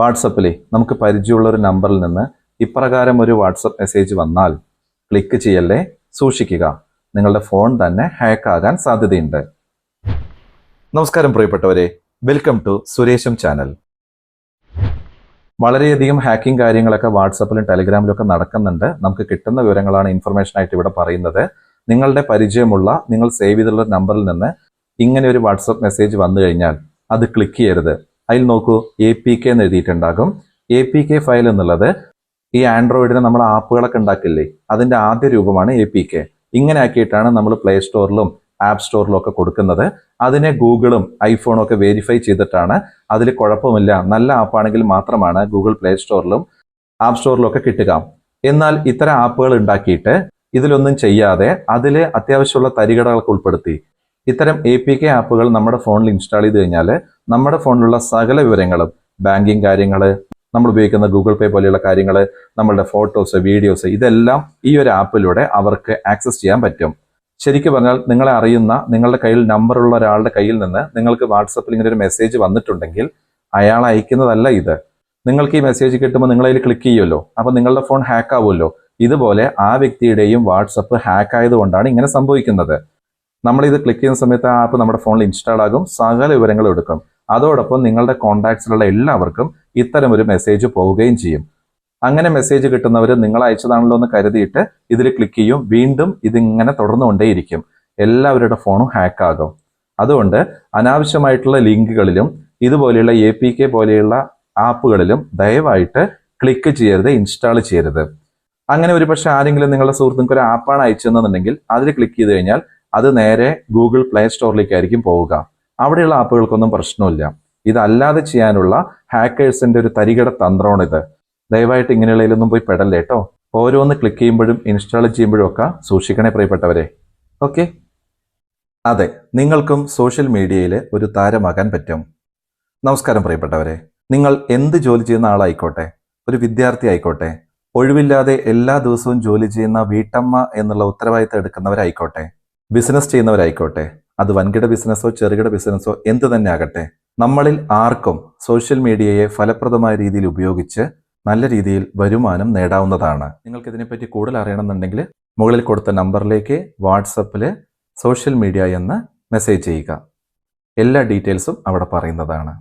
വാട്സപ്പിൽ നമുക്ക് പരിചയമുള്ള ഒരു നമ്പറിൽ നിന്ന് ഇപ്രകാരം ഒരു വാട്സപ്പ് മെസ്സേജ് വന്നാൽ ക്ലിക്ക് ചെയ്യല്ലേ? സൂക്ഷിക്കുക. നിങ്ങളുടെ ഫോൺ തന്നെ ഹാക്ക് ആകാൻ സാധ്യതയുണ്ട്. നമസ്കാരം പ്രിയപ്പെട്ടവരെ. വെൽക്കം ടു സുരേഷം ചാനൽ വളരെയധികം ഹാക്കിംഗ് കാര്യങ്ങളൊക്കെ വാട്സപ്പിലും ടെലിഗ്രാമിലും ഒക്കെ നടക്കുന്നുണ്ട്. നമുക്ക് കിട്ടുന്ന വിവരങ്ങളാണ് ഇൻഫർമേഷൻ ആയിട്ട് ഇവിടെ പറയുന്നത്. നിങ്ങളുടെ പരിചയമുള്ള നിങ്ങൾ സേവ് ചെയ്തിട്ടുള്ള നമ്പറിൽ നിന്ന് ഇങ്ങനെ ഒരു വാട്സപ്പ് മെസ്സേജ് വന്നു കഴിഞ്ഞാൽ അത് ക്ലിക്ക് ചെയ്യരുത്. അതിൽ നോക്കൂ എ പി കെ എന്ന് എഴുതിയിട്ടുണ്ടാകും. എ പി കെ ഫയൽ എന്നുള്ളത് ഈ ആൻഡ്രോയിഡിന് നമ്മൾ ആപ്പുകളൊക്കെ ഉണ്ടാക്കില്ലേ? അതിന്റെ ആദ്യ രൂപമാണ് എ പി കെ ഇങ്ങനെ ആക്കിയിട്ടാണ് നമ്മൾ പ്ലേ സ്റ്റോറിലും ആപ്പ് സ്റ്റോറിലും ഒക്കെ കൊടുക്കുന്നത്. അതിനെ ഗൂഗിളും ഐഫോണും ഒക്കെ വെരിഫൈ ചെയ്തിട്ടാണ്. അതിൽ കുഴപ്പമില്ല. നല്ല ആപ്പാണെങ്കിൽ മാത്രമാണ് ഗൂഗിൾ പ്ലേ സ്റ്റോറിലും ആപ്പ് സ്റ്റോറിലും ഒക്കെ കിട്ടുക. എന്നാൽ ഇത്തരം ആപ്പുകൾ ഉണ്ടാക്കിയിട്ട് ഇതിലൊന്നും ചെയ്യാതെ അതിൽ അത്യാവശ്യമുള്ള തരികടകളൊക്കെ ഉൾപ്പെടുത്തി. ഇത്തരം എ പി കെ ആപ്പുകൾ നമ്മുടെ ഫോണിൽ ഇൻസ്റ്റാൾ ചെയ്ത് കഴിഞ്ഞാൽ നമ്മുടെ ഫോണിലുള്ള സകല വിവരങ്ങളും ബാങ്കിങ് കാര്യങ്ങൾ നമ്മൾ ഉപയോഗിക്കുന്ന ഗൂഗിൾ പേ പോലെയുള്ള കാര്യങ്ങൾ നമ്മളുടെ ഫോട്ടോസ് വീഡിയോസ് ഇതെല്ലാം ഈ ഒരു ആപ്പിലൂടെ അവർക്ക് ആക്സസ് ചെയ്യാൻ പറ്റും. ശരിക്കും പറഞ്ഞാൽ നിങ്ങളെ അറിയുന്ന നിങ്ങളുടെ കയ്യിൽ നമ്പറുള്ള ഒരാളുടെ കയ്യിൽ നിന്ന് നിങ്ങൾക്ക് വാട്സപ്പിൽ ഇങ്ങനെ ഒരു മെസ്സേജ് വന്നിട്ടുണ്ടെങ്കിൽ അയാൾ അയക്കുന്നതല്ല ഇത്. നിങ്ങൾക്ക് ഈ മെസ്സേജ് കിട്ടുമ്പോൾ നിങ്ങളതിൽ ക്ലിക്ക് ചെയ്യുമല്ലോ. അപ്പോൾ നിങ്ങളുടെ ഫോൺ ഹാക്ക് ആവുമല്ലോ. ഇതുപോലെ ആ വ്യക്തിയുടെയും വാട്സപ്പ് ഹാക്ക് ആയതുകൊണ്ടാണ് ഇങ്ങനെ സംഭവിക്കുന്നത്. നമ്മൾ ഇത് ക്ലിക്ക് ചെയ്യുന്ന സമയത്ത് ആ ആപ്പ് നമ്മുടെ ഫോണിൽ ഇൻസ്റ്റാൾ ആകും സകല വിവരങ്ങൾ എടുക്കും. അതോടൊപ്പം നിങ്ങളുടെ കോൺടാക്ട്സിലുള്ള എല്ലാവർക്കും ഇത്തരം ഒരു മെസ്സേജ് പോവുകയും ചെയ്യും. അങ്ങനെ മെസ്സേജ് കിട്ടുന്നവർ നിങ്ങൾ അയച്ചതാണല്ലോ എന്ന് കരുതിയിട്ട് ഇതിൽ ക്ലിക്ക് ചെയ്യും. വീണ്ടും ഇതിങ്ങനെ തുടർന്നുകൊണ്ടേയിരിക്കും. എല്ലാവരുടെ ഫോണും ഹാക്കാകും അതുകൊണ്ട് അനാവശ്യമായിട്ടുള്ള ലിങ്കുകളിലും ഇതുപോലെയുള്ള എ പി കെ പോലെയുള്ള ആപ്പുകളിലും ദയവായിട്ട് ക്ലിക്ക് ചെയ്യരുത് ഇൻസ്റ്റാൾ ചെയ്യരുത്. അങ്ങനെ ഒരു പക്ഷേ ആരെങ്കിലും നിങ്ങളുടെ സുഹൃത്തുക്കൾക്ക് ഒരു ആപ്പാണ് അയച്ചതെന്നുണ്ടെങ്കിൽ അതിൽ ക്ലിക്ക് ചെയ്ത് കഴിഞ്ഞാൽ അത് നേരെ ഗൂഗിൾ പ്ലേ സ്റ്റോറിലേക്കായിരിക്കും പോവുക. അവിടെയുള്ള ആപ്പുകൾക്കൊന്നും പ്രശ്നമില്ല. ഇതല്ലാതെ ചെയ്യാനുള്ള ഹാക്കേഴ്സിന്റെ ഒരു തരികിട തന്ത്രമാണിത്. ദയവായിട്ട് ഇങ്ങനെയുള്ളതിലൊന്നും പോയി പെടല്ലേ കേട്ടോ ഓരോന്ന് ക്ലിക്ക് ചെയ്യുമ്പോഴും ഇൻസ്റ്റാൾ ചെയ്യുമ്പോഴും ഒക്കെ സൂക്ഷിക്കണേ പ്രിയപ്പെട്ടവരെ. ഓക്കെ അതെ നിങ്ങൾക്കും സോഷ്യൽ മീഡിയയിൽ ഒരു താരമാകാൻ പറ്റും. നമസ്കാരം പ്രിയപ്പെട്ടവരെ. നിങ്ങൾ എന്ത് ജോലി ചെയ്യുന്ന ആളായിക്കോട്ടെ? ഒരു വിദ്യാർത്ഥി ആയിക്കോട്ടെ? ഒഴിവില്ലാതെ എല്ലാ ദിവസവും ജോലി ചെയ്യുന്ന വീട്ടമ്മ എന്നുള്ള ഉത്തരവാദിത്തം എടുക്കുന്നവരായിക്കോട്ടെ? ബിസിനസ് ചെയ്യുന്നവരായിക്കോട്ടെ അത് വൻകിട ബിസിനസ്സോ ചെറുകിട ബിസിനസ്സോ എന്ത് തന്നെ ആകട്ടെ നമ്മളിൽ ആർക്കും സോഷ്യൽ മീഡിയയെ ഫലപ്രദമായ രീതിയിൽ ഉപയോഗിച്ച് നല്ല രീതിയിൽ വരുമാനം നേടാവുന്നതാണ്. നിങ്ങൾക്ക് ഇതിനെപ്പറ്റി കൂടുതൽ അറിയണമെന്നുണ്ടെങ്കിൽ മുകളിൽ കൊടുത്ത നമ്പറിലേക്ക് വാട്സപ്പിൽ സോഷ്യൽ മീഡിയ എന്ന് മെസ്സേജ് ചെയ്യുക. എല്ലാ ഡീറ്റെയിൽസും അവിടെ പറയുന്നതാണ്.